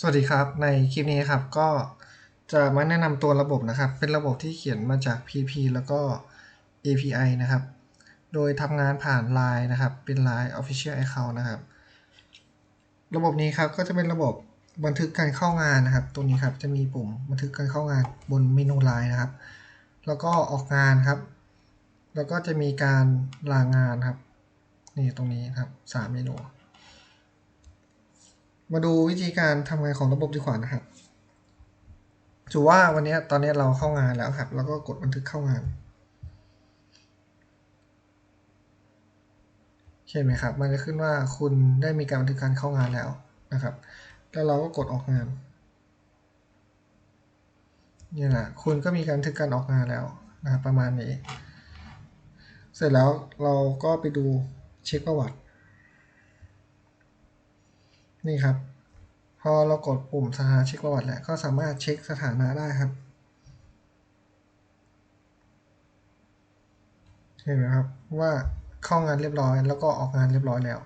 สวัสดีครับ ในคลิปนี้ครับก็จะมาแนะนำตัวระบบนะครับ เป็นระบบที่เขียนมาจาก PP แล้วก็ API นะครับ โดยทำงานผ่าน Line นะครับ เป็น Line Official Account นะครับ ระบบนี้ครับก็จะเป็นระบบบันทึกการเข้างานนะครับ ตัวนี้ครับจะมีปุ่มบันทึกการเข้างานบนเมนู Line นะครับ แล้วก็ออกงานครับ แล้วก็จะมีการลางานครับ นี่ตรงนี้ครับสามเมนู มาดูวิธีการทำงานของระบบดีกว่านะครับถือว่าวันนี้ตอนนี้เราเข้างานแล้วครับ แล้วก็กดบันทึกเข้างานเห็นไหมครับ มันจะขึ้นว่าคุณได้มีการบันทึกการเข้างานแล้วนะครับ แล้วเราก็กดออกงานนี่แหละคุณก็มีการบันทึกการออกงานแล้วนะครับประมาณนี้ เสร็จแล้วเราก็ไปดูเช็คประวัติ นี่ครับ พอเรากดปุ่มสถานะเช็คประวัติแล้วก็สามารถเช็คสถานะได้ครับ เห็นไหมครับว่าเข้างานเรียบร้อย แล้วก็ออกงานเรียบร้อยแล้ว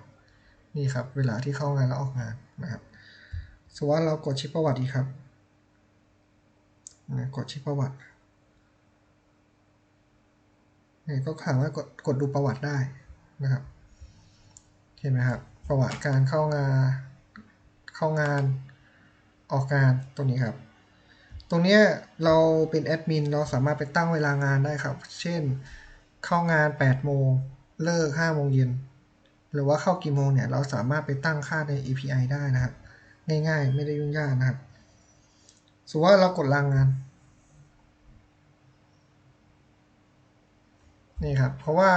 นี่ครับ เวลาที่เข้างานแล้วออกงานนะครับสมมติว่าเรากดเช็คประวัติอีครับกดเช็คประวัตินี่ก็สามารถกดกดดูประวัติได้นะครับ เห็นไหมครับ ประวัติการเข้างาน เข้างานออกงานตรงนี้ครับ ตรงนี้เราเป็นแอดมินเราสามารถไปตั้งเวลางานได้ครับ เช่นเข้างาน8โมงเลิก5โมงเย็นหรือว่าเข้ากี่โมงเนี่ยเราสามารถไปตั้งค่าใน API ได้นะครับ ง่ายๆ ไม่ได้ยุ่งยากนะครับสมมติว่าเรากดลางงานนี่ครับ เพราะว่า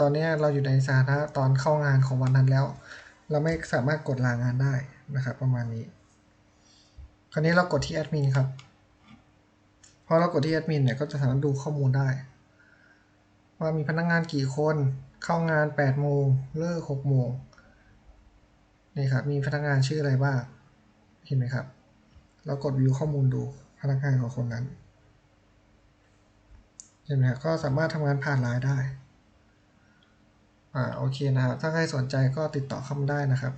ตอนนี้เราอยู่ในสถานะตอนเข้างานของวันนั้นแล้ว เราไม่สามารถกดลางงานได้ นะครับประมาณนี้ คราวนี้เรากดที่แอดมินครับ พอเรากดที่แอดมินเนี่ยก็จะสามารถดูข้อมูลได้ ว่ามีพนักงงานกี่คน เข้างาน8โมงเลิก6โมงนี่ครับมีพนักงานชื่ออะไรบ้างเห็นไหมครับ เรากดวิวข้อมูลดูพนักงานของคนนั้นเห็นไหมครับก็สามารถทำงานผ่านไลน์ได้อ่าโอเคนะครับ ถ้าใครสนใจก็ติดต่อเข้ามาได้นะครับ